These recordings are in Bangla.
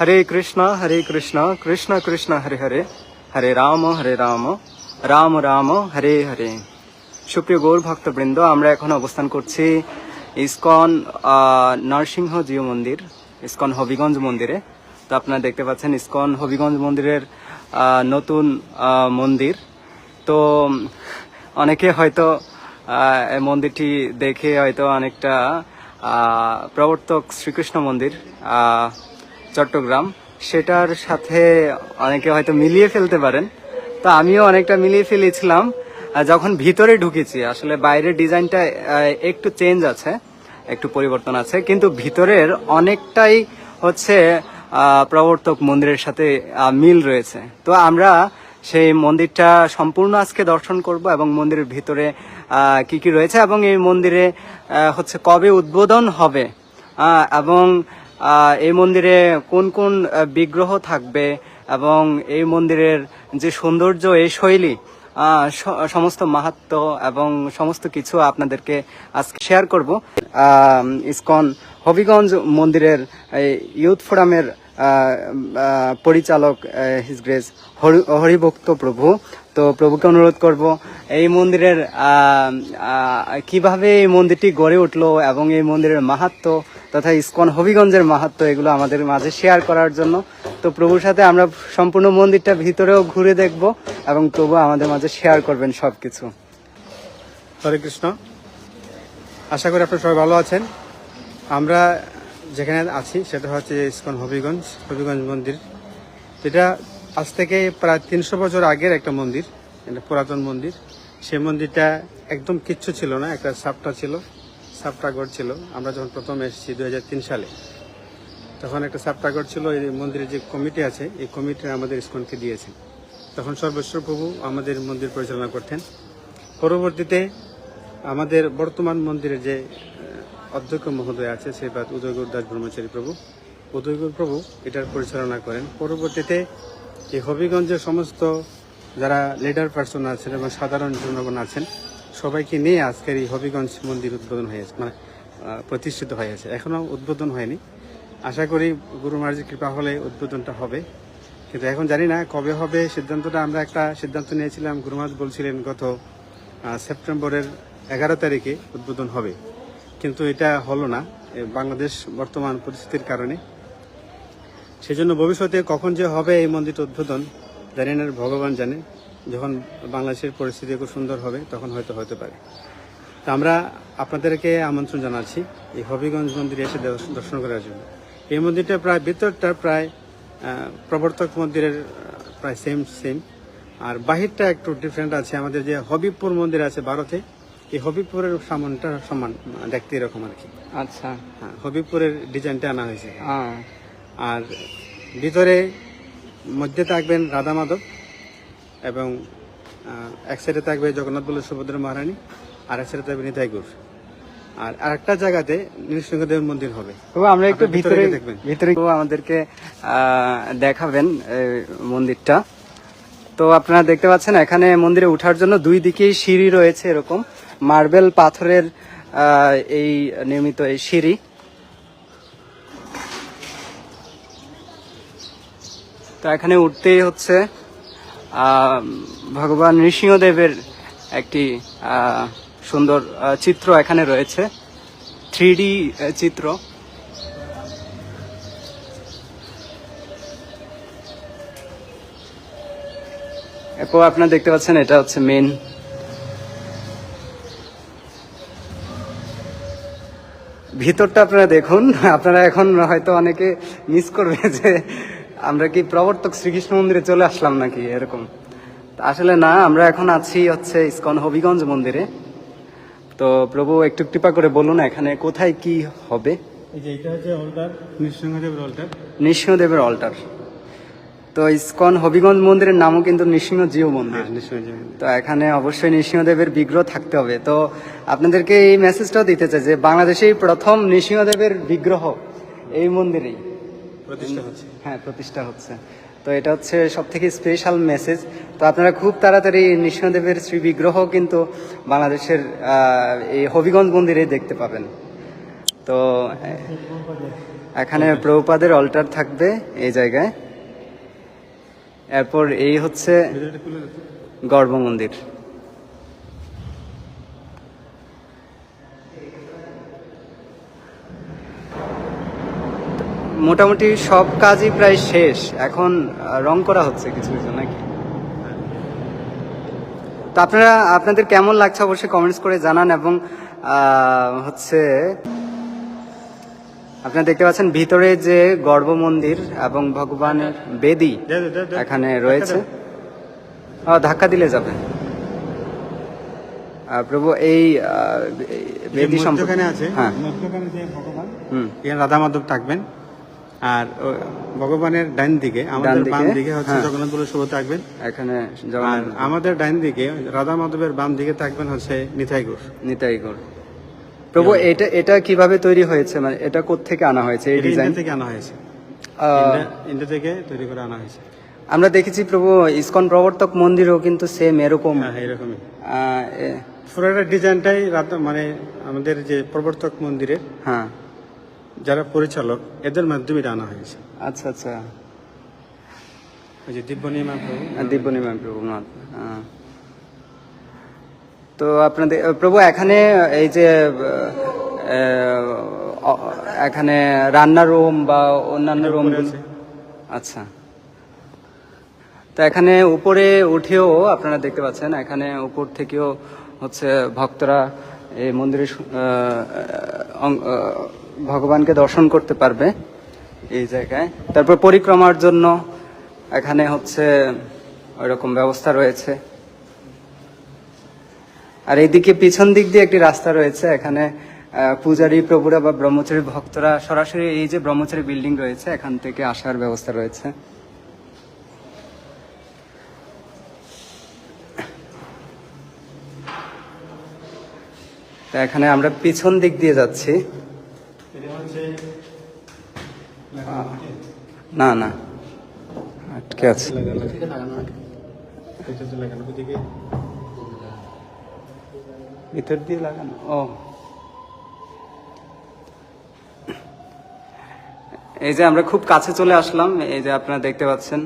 হরে কৃষ্ণ হরে কৃষ্ণ কৃষ্ণ কৃষ্ণ হরে হরে হরে রাম হরে রাম রাম রাম হরে হরে সুপ্রিয় গৌর ভক্তবৃন্দ আমরা এখন অবস্থান করছি ইসকন আহ, নরসিংহ জিও মন্দির ইসকন হবিগঞ্জ মন্দিরে। তো আপনারা দেখতে পাচ্ছেন ইসকন হবিগঞ্জ মন্দিরের নতুন মন্দির। তো অনেকে হয়তো মন্দিরটি দেখে হয়তো অনেকটা প্রবর্তক শ্রীকৃষ্ণ মন্দির চট্টগ্রাম, সেটার সাথে অনেকে হয়তো মিলিয়ে ফেলতে পারেন। তো আমিও অনেকটা মিলিয়ে ফেলেছিলাম। যখন ভিতরে ঢুকেছি, আসলে বাইরের ডিজাইনটা একটু চেঞ্জ আছে, একটু পরিবর্তন আছে, কিন্তু ভিতরের অনেকটাই হচ্ছে প্রবর্তক মন্দিরের সাথে মিল রয়েছে। তো আমরা সেই মন্দিরটা সম্পূর্ণ আজকে দর্শন করব এবং মন্দিরের ভিতরে কি কি রয়েছে এবং এই মন্দিরে হচ্ছে কবে উদ্বোধন হবে এবং এই মন্দিরে কোন কোন বিগ্রহ থাকবে এবং এই মন্দিরের যে সৌন্দর্য, এই শৈলী সমস্ত মাহাত্ম এবং সমস্ত কিছু আপনাদেরকে আজকে শেয়ার করব। ইসকন হবিগঞ্জ মন্দিরের ইউথ ফোরামের পরিচালক হিজ গ্রেস হরিভক্ত প্রভু। তো প্রভুকে অনুরোধ করব, এই মন্দিরের কীভাবে এই মন্দিরটি গড়ে উঠল এবং এই মন্দিরের মাহাত্ম তথা ইসকন হবিগঞ্জের মাহাত্ম এগুলো আমাদের মাঝে শেয়ার করার জন্য। তো প্রভুর সাথে আমরা সম্পূর্ণ মন্দিরটা ভিতরেও ঘুরে দেখব এবং প্রভু আমাদের মাঝে শেয়ার করবেন সব কিছু হরে কৃষ্ণ। আশা করি আপনারা সবাই ভালো আছেন। আমরা যেখানে আছি সেটা হচ্ছে ইসকন হবিগঞ্জ হবিগঞ্জ মন্দির। যেটা আজ থেকে প্রায় তিনশো বছর আগের একটা মন্দির, একটা পুরাতন মন্দির। সেই মন্দিরটা একদম কিচ্ছু ছিল না, একটা সাপটা ছিল। সাপটা গড় ছিল। আমরা যখন প্রথম এসেছি দুহাজার তিন সালে, তখন একটা সাপটাগর ছিল, এই মন্দিরের যে কমিটি আছে, এই কমিটি আমাদের ইসকনকে দিয়েছেন তখন সর্বেশ্বর প্রভু আমাদের মন্দির পরিচালনা করতেন। পরবর্তীতে আমাদের বর্তমান মন্দিরের যে অধ্যক্ষ মহোদয় আছে সেই বাদ উদয়গুর দাস ব্রহ্মচারী প্রভু, উদয়গুর প্রভু এটার পরিচালনা করেন। পরবর্তীতে এই হবিগঞ্জের সমস্ত যারা লিডার পার্সন আছেন এবং সাধারণ জনগণ আছেন সবাইকে নিয়ে আজকের এই হবিগঞ্জ মন্দির উদ্বোধন হয়েছে মানে প্রতিষ্ঠিত হয়েছে। এখনও উদ্বোধন হয়নি। আশা করি গুরু মহারাজের কৃপা হলে উদ্বোধনটা হবে। কিন্তু এখন জানি না কবে হবে সিদ্ধান্তটা। আমরা একটা সিদ্ধান্ত নিয়েছিলাম, গুরু বলছিলেন গত সেপ্টেম্বরের এগারো তারিখে উদ্বোধন হবে। কিন্তু এটা হলো না। বাংলাদেশ বর্তমান পরিস্থিতির কারণে। সেজন্য ভবিষ্যতে কখন যে হবে এই মন্দিরটা উদ্বোধন, জানি না, ভগবান জানে। যখন বাংলাদেশের পরিস্থিতি খুব সুন্দর হবে তখন হয়তো হতে পারে। তা আমরা আপনাদেরকে আমন্ত্রণ জানাচ্ছি এই হবিগঞ্জ মন্দিরে এসে দর্শন করার জন্য। এই মন্দিরটা প্রায় ভিতরটা প্রায় প্রবর্তক মন্দিরের প্রায় সেম সেম আর বাহিরটা একটু ডিফারেন্ট আছে। আমাদের যে হবিবপুর মন্দির আছে ভারতে এই হবিবপুরের সামানটা সমান দেখতে এরকম আর কি। আচ্ছা। হ্যাঁ হবিবপুরের ডিজাইনটা আনা হয়েছে। আর ভিতরে মধ্যে থাকবেন রাধা মাধব। এবং আহ, এক সাইডে থাকবে জগন্নাথ বল্লভ সুভদ্রা মহারানী আর এক সাইডে থাকবে নিতাই গৌর আর আরেকটা জায়গাতে নৃসিংহদেব মন্দির হবে। প্রভু আমরা একটু ভিতরে ভিতরে দেখবেন। ভিতরে আমাদেরকে আহ, দেখাবেন এই মন্দিরটা। তো আপনারা দেখতে পাচ্ছেন এখানে মন্দিরে ওঠার জন্য দুই দিকেই সিঁড়ি রয়েছে এরকম। মার্বেল পাথরের এই নির্মিত এই সিঁড়ি। তো এখানে উঠতেই হচ্ছে। ভগবান নৃসিংহদেবের একটি সুন্দর চিত্র এখানে রয়েছে। থ্রি চিত্র। এরপর আপনারা দেখতে পাচ্ছেন এটা হচ্ছে মেন ভিতরটা আপনারা দেখুন। আপনারা এখন হয়তো অনেকে মিস করবে যে আমরা কি প্রবর্তক শ্রীকৃষ্ণ মন্দিরে চলে আসলাম নাকি এরকম? আসলে না আমরা এখন আছি হচ্ছে ইসকন হবিগঞ্জ মন্দিরে। তো প্রভু একটু কৃপা করে বলুন এখানে কোথায় কি হবে? এটা হচ্ছে অলটার নৃসিংহদেবের অল্টার তো ইসকন হবিগঞ্জ মন্দিরের নামও কিন্তু নৃসিংহ জিও মন্দির। হ্যাঁ তো এখানে অবশ্যই নৃসিংহদেবের বিগ্রহ থাকতে হবে। তো আপনাদেরকে এই মেসেজটাও দিতে চাই যে বাংলাদেশেই প্রথম নৃসিংহদেবের বিগ্রহ এই মন্দিরেই। প্রতিষ্ঠা হচ্ছে। হ্যাঁ প্রতিষ্ঠা হচ্ছে। তো এটা হচ্ছে সব থেকে স্পেশাল মেসেজ তো আপনারা খুব তাড়াতাড়ি নৃসিংহদেবের শ্রী বিগ্রহ কিন্তু বাংলাদেশের এই হবিগঞ্জ মন্দিরে দেখতে পাবেন। তো এখানে প্রভুপাদের অল্টার থাকবে এই জায়গায়। এরপর এই হচ্ছে। গর্ভ মন্দির। মোটামুটি সব কাজই প্রায় শেষ। এখন রং করা হচ্ছে কিছু কিছু নাকি? তো আপনারা আপনাদের কেমন লাগছে অবশ্যই কমেন্টস করে জানান এবং হচ্ছে আপনারা দেখতে পাচ্ছেন ভিতরে যে গর্ভ মন্দির এবং ভগবানের বেদি। এখানে রয়েছে। ধাক্কা দিলে যাবে। প্রভু এই বেদি সম্পর্কে আছে হ্যাঁ। রাধা মাধব থাকবেন। আর ভগবানের ডাইন দিকে আমাদের বাম দিকে হচ্ছে হ্যাঁ। জগন্নাথ বলে শুভ থাকবেন। এখানে আর আমাদের ডাইন দিকে রাধা মাধবের বাম দিকে থাকবেন হচ্ছে নিতাই ঘোষ। নিতাই গৌর প্রভু এটা এটা কীভাবে তৈরি হয়েছে? মানে এটা কোত্থেকে আনা হয়েছে এই ডিজাইন? থেকে আনা হয়েছে। ইন্ডিয়া- থেকে তৈরি করে আনা হয়েছে। আমরা দেখেছি প্রভু ইসকন প্রবর্তক মন্দিরও কিন্তু সেম এরকম। হ্যাঁ এরকমই। আহ, এ- পুরোটা ডিজাইনটাই মানে আমাদের যে প্রবর্তক মন্দিরের হ্যাঁ। যারা পরিচালক এদের মাধ্যমে আনা হয়েছে আচ্ছা আচ্ছা ওই যে প্রভু প্রভুনাথ হ্যাঁ। তো আপনাদের প্রভু এখানে এই যে এখানে রান্নার রুম বা অন্যান্য রুম। আচ্ছা তো এখানে উপরে উঠেও আপনারা দেখতে পাচ্ছেন এখানে উপর থেকেও হচ্ছে ভক্তরা এই মন্দিরে সু- আহ, অং- আহ, ভগবানকে দর্শন করতে পারবে এই জায়গায়। তারপর পরিক্রমার জন্য এখানে হচ্ছে ওইরকম ব্যবস্থা রয়েছে। আর এইদিকে পিছন দিক দিয়ে একটি রাস্তা রয়েছে, এখানে পূজারী প্রভুরা বা ব্রহ্মচারী ভক্তরা সরাসরি এই যে ব্রহ্মচারী বিল্ডিং রয়েছে, এখান থেকে আসার ব্যবস্থা রয়েছে। তো এখানে আমরা পিছন দিক দিয়ে যাচ্ছি এটা হচ্ছে না না। আটকে আছে। ভিতর দিয়ে লাগানো, ও। এই যে আমরা খুব কাছে চলে আসলাম, এই যে আপনারা দেখতে পাচ্ছেন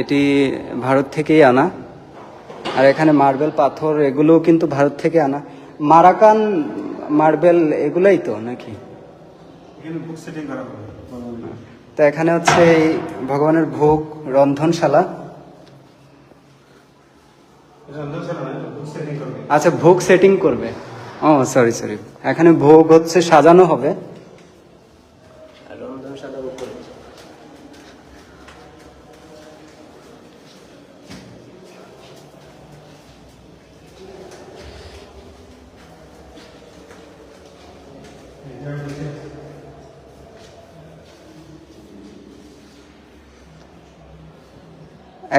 এটি ভারত থেকেই আনা। আর এখানে মার্বেল পাথর, এগুলোও কিন্তু ভারত থেকে আনা। মারাকান মার্বেল, এগুলোই তো নাকি? বুক সেটিং করা তো এখানে হচ্ছে এই ভগবানের ভোগ রন্ধনশালা। আচ্ছা ভোগ সেটিং করবে। ও সরি সরি এখানে ভোগ হচ্ছে সাজানো হবে।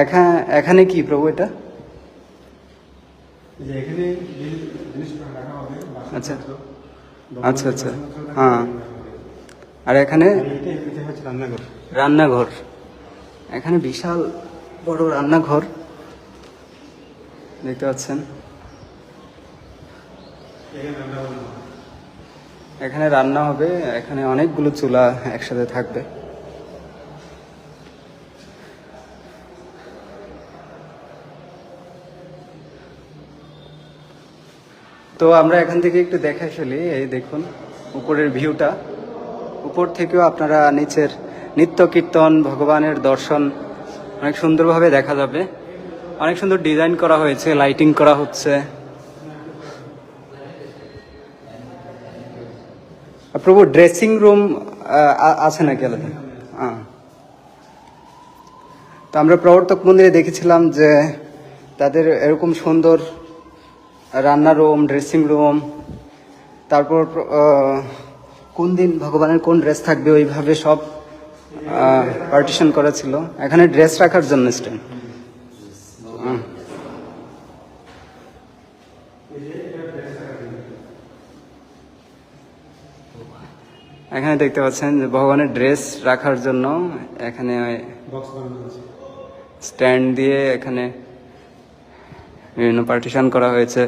এখানে এখানে কি প্রভু এটা? আচ্ছা। আচ্ছা আচ্ছা। হ্যাঁ। আর এখানে? রান্নাঘর। এখানে বিশাল বড় রান্নাঘর। দেখতে পাচ্ছেন। এখানে রান্না হবে এখানে অনেকগুলো চুলা একসাথে থাকবে। তো আমরা এখান থেকে একটু দেখাই ফেলি এই দেখুন, উপরের ভিউটা উপর থেকেও আপনারা নিচের নিত্য কীর্তন, ভগবানের দর্শন অনেক সুন্দরভাবে দেখা যাবে। অনেক সুন্দর ডিজাইন করা হয়েছে লাইটিং করা হচ্ছে। প্রভু ড্রেসিং রুম আছে নাকি আলাদা? তো আমরা প্রবর্তক মন্দিরে দেখেছিলাম যে তাদের এরকম সুন্দর রান্নার রুম ড্রেসিং রুম তারপর কোন দিন ভগবানের কোন ড্রেস থাকবে ওইভাবে সব পার্টিশন করা ছিল। এখানে ড্রেস রাখার জন্য স্ট্যান্ড এখানে দেখতে পাচ্ছেন যে ভগবানের ড্রেস রাখার জন্য এখানে স্ট্যান্ড দিয়ে এখানে বিভিন্ন পার্টিশন করা হয়েছে।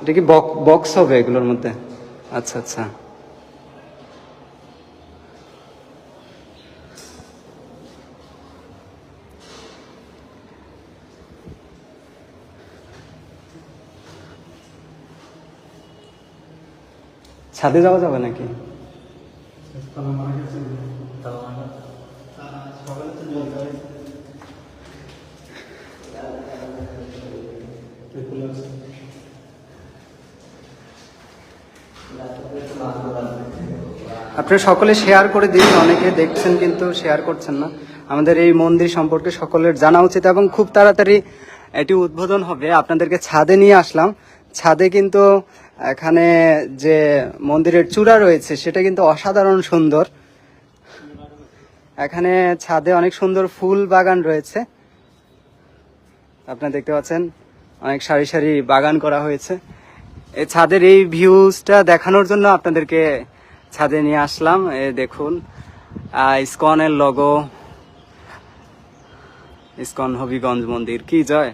এটা কি বক্স হবে এগুলোর মধ্যে? আচ্ছা আচ্ছা। ছাদে যাওয়া যাবে নাকি? আপনি সকলে শেয়ার করে দিন, অনেকে দেখছেন কিন্তু শেয়ার করছেন না। আমাদের এই মন্দির সম্পর্কে সকলের জানা উচিত এবং খুব তাড়াতাড়ি এটি উদ্বোধন হবে। আপনাদেরকে ছাদে নিয়ে আসলাম। ছাদে কিন্তু এখানে যে মন্দিরের চূড়া রয়েছে, সেটা কিন্তু অসাধারণ সুন্দর। এখানে ছাদে অনেক সুন্দর ফুল বাগান রয়েছে। আপনারা দেখতে পাচ্ছেন অনেক সারি সারি বাগান করা হয়েছে। এই ছাদের এই ভিউজটা দেখানোর জন্য আপনাদেরকে ছাদে নিয়ে আসলাম। এ দেখুন ইসকনের লগো ইসকন হবিগঞ্জ মন্দির, কি জয়।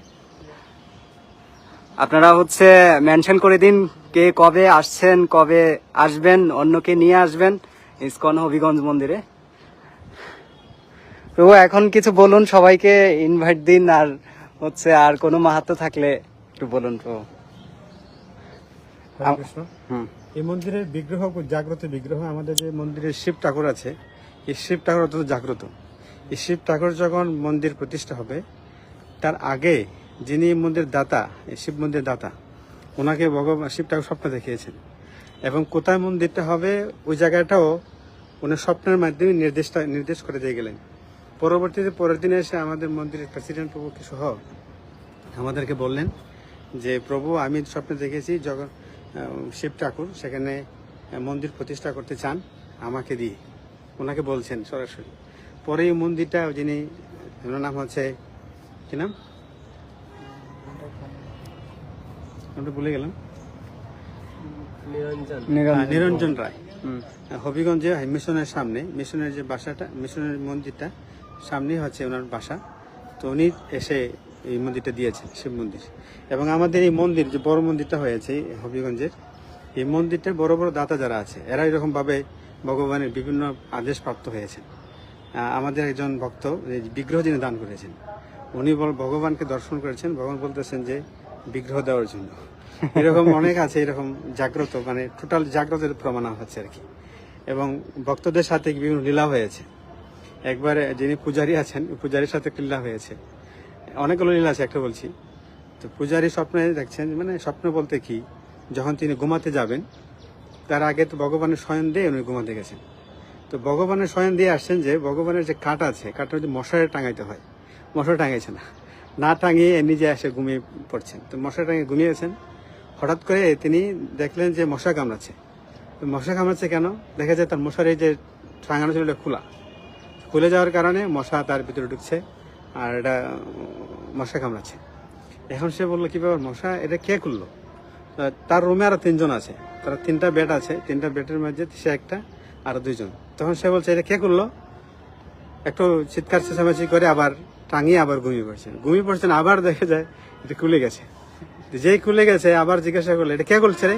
আপনারা হচ্ছে মেনশন করে দিন কে কবে আসছেন, কবে আসবেন অন্যকে নিয়ে আসবেন ইসকন হবিগঞ্জ মন্দিরে। প্রভু, এখন কিছু বলুন, সবাইকে ইনভাইট দিন আর হচ্ছে আর কোনো মাহাত্ম থাকলে একটু বলুন কৃষ্ণ। হুম। এই মন্দিরের বিগ্রহ জাগ্রত বিগ্রহ আমাদের যে মন্দিরের শিব ঠাকুর আছে এই শিব ঠাকুর অত্যন্ত জাগ্রত। এই শিব ঠাকুর যখন মন্দির প্রতিষ্ঠা হবে তার আগে যিনি এই মন্দির দাতা এই শিব মন্দির দাতা ওনাকে ভগবান শিব ঠাকুর স্বপ্ন দেখিয়েছেন। এবং কোথায় মন্দিরটা হবে ওই জায়গাটাও উনি স্বপ্নের মাধ্যমে নির্দেশটা নির্দেশ করে দিয়ে গেলেন। পরবর্তীতে পরের দিনে এসে আমাদের মন্দিরের প্রেসিডেন্ট প্রভুকে সহ আমাদেরকে বললেন যে প্রভু আমি স্বপ্নে দেখেছি যখন শিব ঠাকুর সেখানে মন্দির প্রতিষ্ঠা করতে চান আমাকে দিয়ে। ওনাকে বলছেন সরাসরি। পরে এই মন্দিরটা যিনি ওনার নাম হচ্ছে কি নাম? আমরা ভুলে গেলাম। নিরঞ্জন। রায়। হবিগঞ্জে মিশনের সামনে মিশনের যে বাসাটা মিশনের মন্দিরটা সামনেই হচ্ছে ওনার বাসা। তো উনি এসে এই মন্দিরটা দিয়েছেন, শিব মন্দির। এবং আমাদের এই মন্দির যে বড় মন্দিরটা হয়েছে হবিগঞ্জের, এই মন্দিরটার বড় বড় দাতা যারা আছে, এরা এরকমভাবে ভগবানের বিভিন্ন আদেশ প্রাপ্ত হয়েছেন। আমাদের একজন ভক্ত বিগ্রহ যিনি দান করেছেন, উনি বল ভগবানকে দর্শন করেছেন, ভগবান বলতেছেন যে বিগ্রহ দেওয়ার জন্য। এরকম অনেক আছে, এরকম জাগ্রত মানে টোটাল জাগ্রতের প্রমাণ হচ্ছে আর কি। এবং ভক্তদের সাথে বিভিন্ন লীলা হয়েছে। একবারে যিনি পূজারী আছেন, পূজারীর সাথে একটা লীলা হয়েছে। অনেকগুলো লীলা আছে, একটা বলছি। তো পূজারী স্বপ্নে দেখছেন মানে স্বপ্ন বলতে কি, যখন তিনি ঘুমাতে যাবেন, তার আগে তো ভগবানের শয়ন দিয়ে উনি ঘুমাতে গেছেন। তো ভগবানের শয়ন দিয়ে আসছেন যে, ভগবানের যে কাঠ আছে, কাঠটা যদি মশারে টাঙাইতে হয়। মশারি টাঙাইছে না। না টাঙিয়ে নিজে এসে ঘুমিয়ে পড়ছেন। তো মশারি টাঙিয়ে ঘুমিয়েছেন। হঠাৎ করে তিনি দেখলেন যে মশা কামড়াচ্ছে। তো মশা কামড়াচ্ছে কেন? দেখা যায় তার মশারি যে টাঙানো ছিল খোলা। খুলে যাওয়ার কারণে মশা তার ভিতরে ঢুকছে আর এটা মশা কামড়াচ্ছে। এখন সে বলল, কি ব্যাপার মশা, এটা কে খুললো? তার রুমে আরও তিনজন আছে। তার তিনটা বেড আছে, তিনটা বেডের মধ্যে সে একটা আর দুইজন। তখন সে বলছে, এটা কে করল একটু চিৎকার চেঁচামেচি করে আবার টাঙিয়ে আবার ঘুমিয়ে পড়ছেন ঘুমিয়ে পড়ছেন আবার দেখা যায় এটা খুলে গেছে। যেই খুলে গেছে, আবার জিজ্ঞাসা করল, এটা কে খুলছে রে?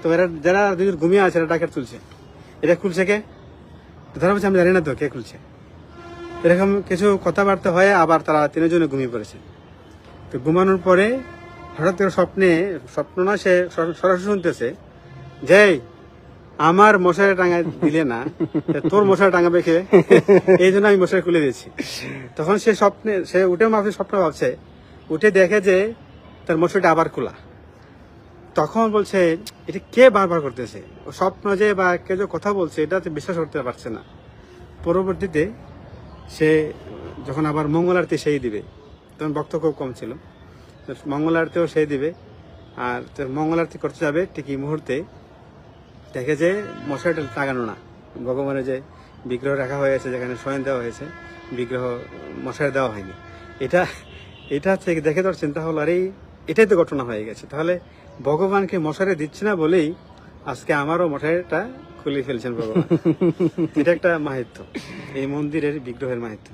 তো এরা, যারা দুজন ঘুমিয়ে আছে, এরা ডাকের তুলছে। এটা খুলছে কে? তারা বলছে আমি জানি না তো কে খুলছে। এরকম কিছু কথাবার্তা হয়ে আবার তারা তিনজনে ঘুমিয়ে পড়েছে। তো ঘুমানোর পরে হঠাৎ করে স্বপ্নে স্বপ্ন না সে সরাসরি শুনতেছে যে আমার মশারি টাঙা দিলে না তোর মশারি টাঙাবে কে? এই জন্য আমি মশারি খুলে দিয়েছি। তখন সে স্বপ্নে সে উঠে মাফি স্বপ্ন ভাবছে উঠে দেখে যে তার মশারিটা আবার খোলা। তখন বলছে এটা কে বারবার করতেছে? ও স্বপ্ন যে বা কে যে কথা বলছে এটা বিশ্বাস করতে পারছে না। পরবর্তীতে সে যখন আবার মঙ্গল আরতি সেই দিবে, তখন ভক্ত খুব কম ছিল। তো মঙ্গল আরতিও সেই দিবে। আর তো মঙ্গল আরতি করতে যাবে ঠিক এই মুহূর্তে। দেখে যে মশারিটা লাগানো না। ভগবানের যে বিগ্রহ রাখা হয়েছে যেখানে শয়ন দেওয়া হয়েছে, বিগ্রহ মশারি দেওয়া হয়নি। এটা এটা থেকে দেখে তোর চিন্তা হলো, আরে এটাই তো ঘটনা হয়ে গেছে। তাহলে ভগবানকে মশারি দিচ্ছে না বলেই আজকে আমারও মশারিটা খুলে ফেলছেন ভগবান। এটা একটা মাহিত্য। এই মন্দিরের বিগ্রহের মাহিত্য।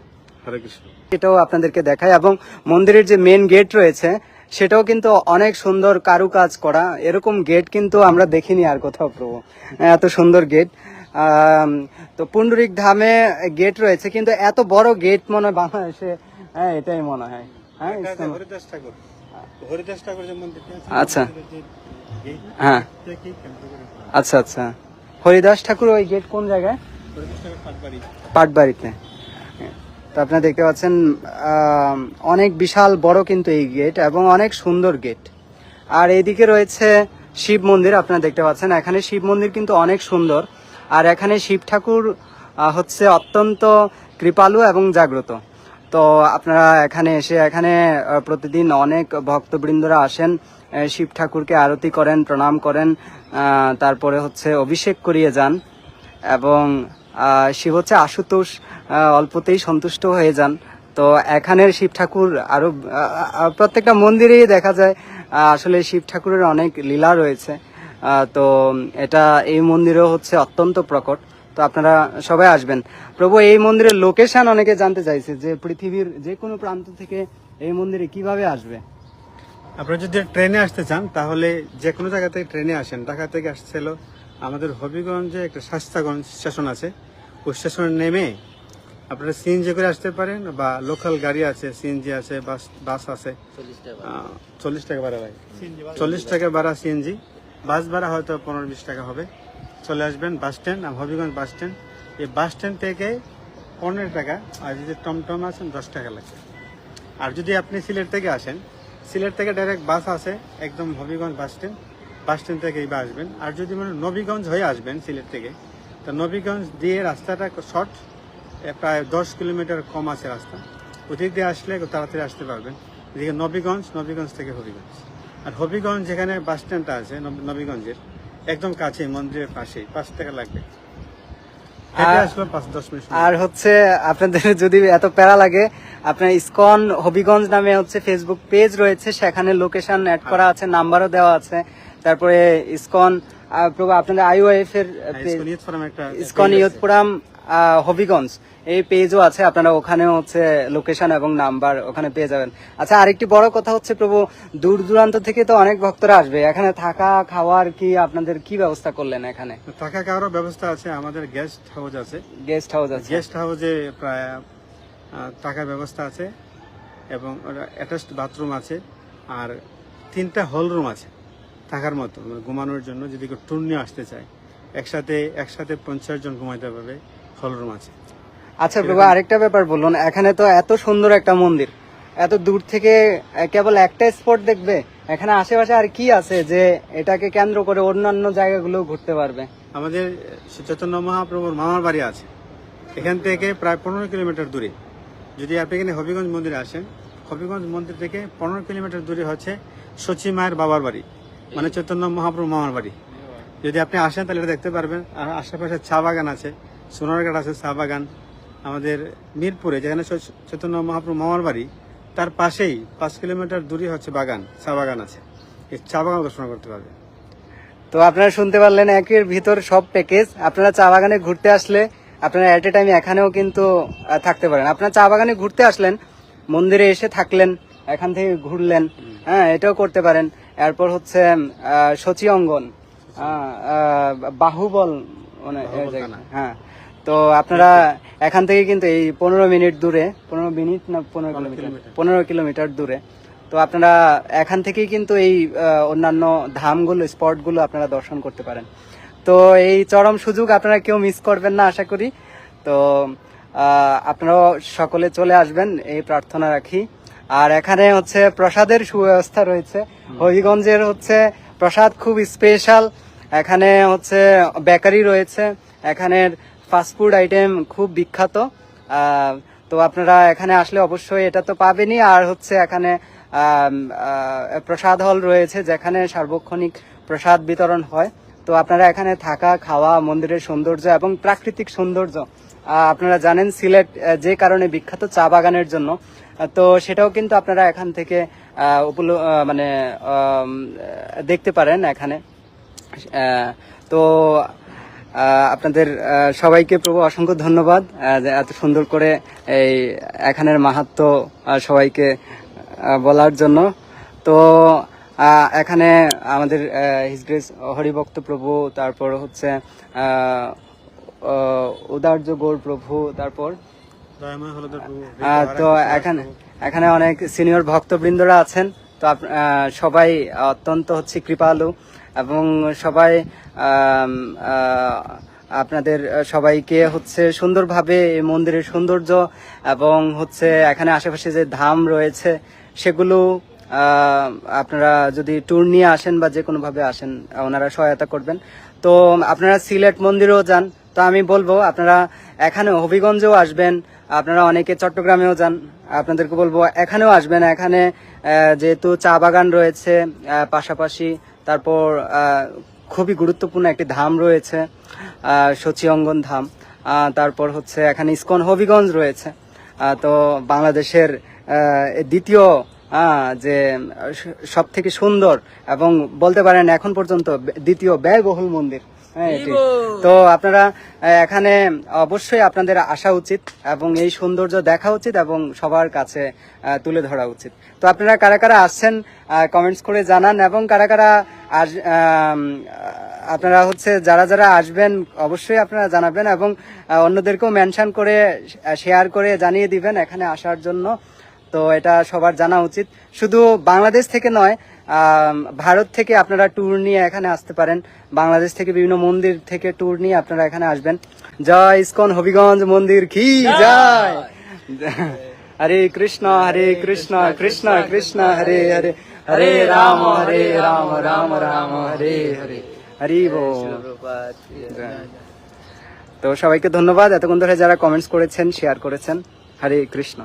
হরে কৃষ্ণ। এটাও আপনাদেরকে দেখায় এবং মন্দিরের যে মেন গেট রয়েছে সেটাও কিন্তু অনেক সুন্দর কারুকাজ করা। এরকম গেট কিন্তু আমরা দেখিনি আর কোথাও প্রভু। এত সুন্দর গেট তো পুন্ডরিক ধামে গেট রয়েছে কিন্তু এত বড় গেট মনে হয় বাংলাদেশে হ্যাঁ এটাই মনে হয়। হ্যাঁ এটা হচ্ছে ইসলাম- হরিদাস ঠাকুর। হরিদাস ঠাকুর যে মন্দিরটা আচ্ছা। হ্যাঁ। আচ্ছা আচ্ছা। হরিদাস ঠাকুর ওই গেট কোন জায়গায়? পাটবাড়িতে। তো আপনারা দেখতে পাচ্ছেন অনেক বিশাল বড় কিন্তু এই গেট এবং অনেক সুন্দর গেট আর এইদিকে রয়েছে শিব মন্দির, আপনারা দেখতে পাচ্ছেন। এখানে শিব মন্দির কিন্তু অনেক সুন্দর। আর এখানে শিব ঠাকুর হচ্ছে অত্যন্ত কৃপালু এবং জাগ্রত। তো আপনারা এখানে এসে, এখানে প্রতিদিন অনেক ভক্তবৃন্দরা আসেন। শিব ঠাকুরকে আরতি করেন প্রণাম করেন তারপরে হচ্ছে অভিষেক করিয়ে যান এবং শিব হচ্ছে আশুতোষ অল্পতেই সন্তুষ্ট হয়ে যান। তো এখানের শিব ঠাকুর আরও আহ, আহ, প্রত্যেকটা মন্দিরেই দেখা যায় আসলে শিব ঠাকুরের অনেক লীলা রয়েছে। তো এটা এই মন্দিরেও হচ্ছে অত্যন্ত প্রকট। তো আপনারা সবাই আসবেন। প্রভু এই মন্দিরের লোকেশন অনেকে জানতে চাইছে যে পৃথিবীর যে কোনো প্রান্ত থেকে এই মন্দিরে কীভাবে আসবে? আপনারা যদি ট্রেনে আসতে চান তাহলে যে কোনো জায়গা থেকে ট্রেনে আসেন। ঢাকা থেকে আসছিল আমাদের হবিগঞ্জে একটা শাস্তাগঞ্জ স্টেশন আছে। ওই স্টেশনে নেমে আপনারা সিএনজি করে আসতে পারেন বা লোকাল গাড়ি আছে সিএনজি আছে বাস বাস আছে। চল্লিশ টাকা ভাড়া। ভাই। চল্লিশ টাকা। ভাড়া সিএনজি বাস ভাড়া হয়তো পনেরো বিশ টাকা হবে। চলে আসবেন bus stand Habiganj bus stand. এই বাস স্ট্যান্ড থেকে পনেরো টাকা আর যদি টমটম আছেন দশ টাকা লাগবে আর যদি আপনি সিলেট থেকে আসেন সিলেট থেকে ডাইরেক্ট বাস আছে একদম Habiganj bus stand bus stand থেকে এইবার আসবেন। আর যদি মানে নবীগঞ্জ হয়ে আসবেন সিলেট থেকে, তো নবীগঞ্জ দিয়ে রাস্তাটা শর্ট প্রায় দশ কিলোমিটার কম আছে রাস্তা। ওদিক দিয়ে আসলে তাড়াতাড়ি আসতে পারবেন। এদিকে নবীগঞ্জ নবীগঞ্জ থেকে হবিগঞ্জ। আর হবিগঞ্জ যেখানে বাস স্ট্যান্ডটা আছে নবীগঞ্জের, একদম কাছে মন্দিরের পাশেই, পাঁচ টাকা লাগবে। আর- হচ্ছে আপনাদের যদি এত প্যারা লাগে আপনার ইসকন হবিগঞ্জ নামে হচ্ছে ফেসবুক পেজ রয়েছে সেখানে লোকেশন অ্যাড করা আছে নাম্বারও দেওয়া আছে। তারপরে ইসকন আপনাদের আইওএফ এর ইস্কন page- ইসকন ইয়ুথ হবিগঞ্জ। এই পেজও আছে আপনারা ওখানে হচ্ছে লোকেশন এবং নাম্বার ওখানে পেয়ে যাবেন। আচ্ছা আরেকটি বড় কথা হচ্ছে প্রভু দূর দূরান্ত থেকে তো অনেক ভক্তরা আসবে। এখানে থাকা খাওয়ার কি আপনাদের কি ব্যবস্থা করলেন এখানে? থাকা খাওয়ারও ব্যবস্থা আছে আমাদের গেস্ট হাউস আছে। গেস্ট হাউস আছে। গেস্ট হাউসে প্রায় থাকার ব্যবস্থা আছে এবং অ্যাটাচড বাথরুম আছে আর তিনটা হল রুম আছে থাকার মতো। মানে ঘুমানোর জন্য যদি কেউ ট্যুর নিয়ে আসতে চায় একসাথে একসাথে পঞ্চাশ জন ঘুমাইতে পারবে। হল রুম আছে। আচ্ছা প্রভু আরেকটা ব্যাপার বলুন। এখানে তো এত সুন্দর একটা মন্দির। এত দূর থেকে কেবল একটা স্পট দেখবে? এখানে আশেপাশে আর কি আছে যে এটাকে কেন্দ্র করে অন্যান্য জায়গাগুলো ঘুরতে পারবে? আমাদের চৈতন্য মহাপ্রভুর মামার বাড়ি আছে। এখান থেকে প্রায় পনেরো কিলোমিটার দূরে। যদি আপনি এখানে হবিগঞ্জ মন্দিরে আসেন হবিগঞ্জ মন্দির থেকে পনেরো কিলোমিটার দূরে হচ্ছে সচি মায়ের বাবার বাড়ি মানে চৈতন্য মহাপ্রভু মামার বাড়ি। যদি আপনি আসেন তাহলে এটা দেখতে পারবেন। আর আশেপাশে চা বাগান আছে। সোনারঘাট আছে চা বাগান আমাদের মিরপুরে যেখানে চৈতন্য মহাপ্রভু মামার বাড়ি তার পাশেই পাঁচ কিলোমিটার দূরে হচ্ছে বাগান চা বাগান আছে। এই চা বাগান দর্শন করতে পারবে। তো আপনারা শুনতে পারলেন একের ভিতর সব প্যাকেজ আপনারা চা বাগানে ঘুরতে আসলে আপনারা এট এ টাইম এখানেও কিন্তু থাকতে পারেন। আপনারা চা বাগানে ঘুরতে আসলেন মন্দিরে এসে থাকলেন এখান থেকে ঘুরলেন হ্যাঁ এটাও করতে পারেন। এরপর হচ্ছে সচি অঙ্গন বাহুবল মানে। হ্যাঁ। তো আপনারা এখান থেকে কিন্তু এই পনেরো মিনিট দূরে পনেরো মিনিট না পনেরো কিলোমিটার। পনেরো কিলোমিটার দূরে। তো আপনারা এখান থেকেই কিন্তু এই অন্যান্য ধামগুলো স্পটগুলো আপনারা দর্শন করতে পারেন। তো এই চরম সুযোগ আপনারা কেউ মিস করবেন না আশা করি। তো আপনারাও সকলে চলে আসবেন এই প্রার্থনা রাখি। আর এখানে হচ্ছে প্রসাদের সুব্যবস্থা রয়েছে। হবিগঞ্জের হচ্ছে প্রসাদ খুব স্পেশাল এখানে হচ্ছে বেকারি রয়েছে। এখানের ফাস্টফুড আইটেম খুব বিখ্যাত। তো আপনারা এখানে আসলে অবশ্যই এটা তো পাবেনই। আর হচ্ছে এখানে প্রসাদ হল রয়েছে যেখানে সার্বক্ষণিক প্রসাদ বিতরণ হয়। তো আপনারা এখানে থাকা, খাওয়া, মন্দিরের সৌন্দর্য এবং প্রাকৃতিক সৌন্দর্য আপনারা জানেন সিলেট যে কারণে বিখ্যাত চা বাগানের জন্য। তো সেটাও কিন্তু আপনারা এখান থেকে মানে দেখতে পারেন এখানে। তো আপনাদের সবাইকে প্রভু অসংখ্য ধন্যবাদ এত সুন্দর করে এই এখানের মাহাত্ম সবাইকে বলার জন্য। তো এখানে আমাদের হিস গ্রেস হরিভক্ত প্রভু তারপর হচ্ছে উদার্য গৌর প্রভু তারপর তো এখানে এখানে অনেক সিনিয়র ভক্তবৃন্দরা আছেন। তো সবাই অত্যন্ত হচ্ছে কৃপালু। এবং সবাই আপনাদের সবাইকে হচ্ছে সুন্দরভাবে এই মন্দিরের সৌন্দর্য এবং হচ্ছে এখানে আশেপাশে যে ধাম রয়েছে, সেগুলো আপনারা যদি ট্যুর নিয়ে আসেন বা যে কোনোভাবে আসেন, ওনারা সহায়তা করবেন। তো আপনারা সিলেট মন্দিরেও যান। তো আমি বলব, আপনারা এখানে হবিগঞ্জেও আসবেন, আপনারা অনেকে চট্টগ্রামেও যান। আপনাদেরকে বলব, এখানেও আসবেন। এখানে যেহেতু চা বাগান রয়েছে পাশাপাশি তারপর খুবই গুরুত্বপূর্ণ একটি ধাম রয়েছে আহ, সচিঅঙ্গন ধাম। তারপর হচ্ছে এখানে ইস্কন হবিগঞ্জ রয়েছে। তো বাংলাদেশের দ্বিতীয় যে সব থেকে সুন্দর এবং বলতে পারেন এখন পর্যন্ত দ্বিতীয় ব্যয়বহুল মন্দির। হ্যাঁ, এটি। তো আপনারা এখানে অবশ্যই আপনাদের আসা উচিত এবং এই সৌন্দর্য দেখা উচিত এবং সবার কাছে তুলে ধরা উচিত। তো আপনারা কারা কারা আসছেন কমেন্টস করে জানান এবং কারা কারা আম, আপনারা হচ্ছে যারা যারা আসবেন অবশ্যই আপনারা জানাবেন এবং অন্যদেরকেও মেনশন করে শেয়ার করে জানিয়ে দিবেন এখানে আসার জন্য। তো এটা সবার জানা উচিত। শুধু বাংলাদেশ থেকে নয় ভারত থেকে আপনারা ট্যুর নিয়ে এখানে আসতে পারেন। বাংলাদেশ থেকে বিভিন্ন মন্দির থেকে ট্যুর নিয়ে আপনারা এখানে আসবেন। জয় ইসকন হবিগঞ্জ মন্দির কি জয়! হরে কৃষ্ণ হরে কৃষ্ণ কৃষ্ণ কৃষ্ণ হরে হরে। হরে राम हरे রাম রাম राम হরে হরে হরি বল। তো সবাইকে ধন্যবাদ। এতক্ষণ ধরে যারা কমেন্টস করেছেন শেয়ার করেছেন হরে কৃষ্ণ।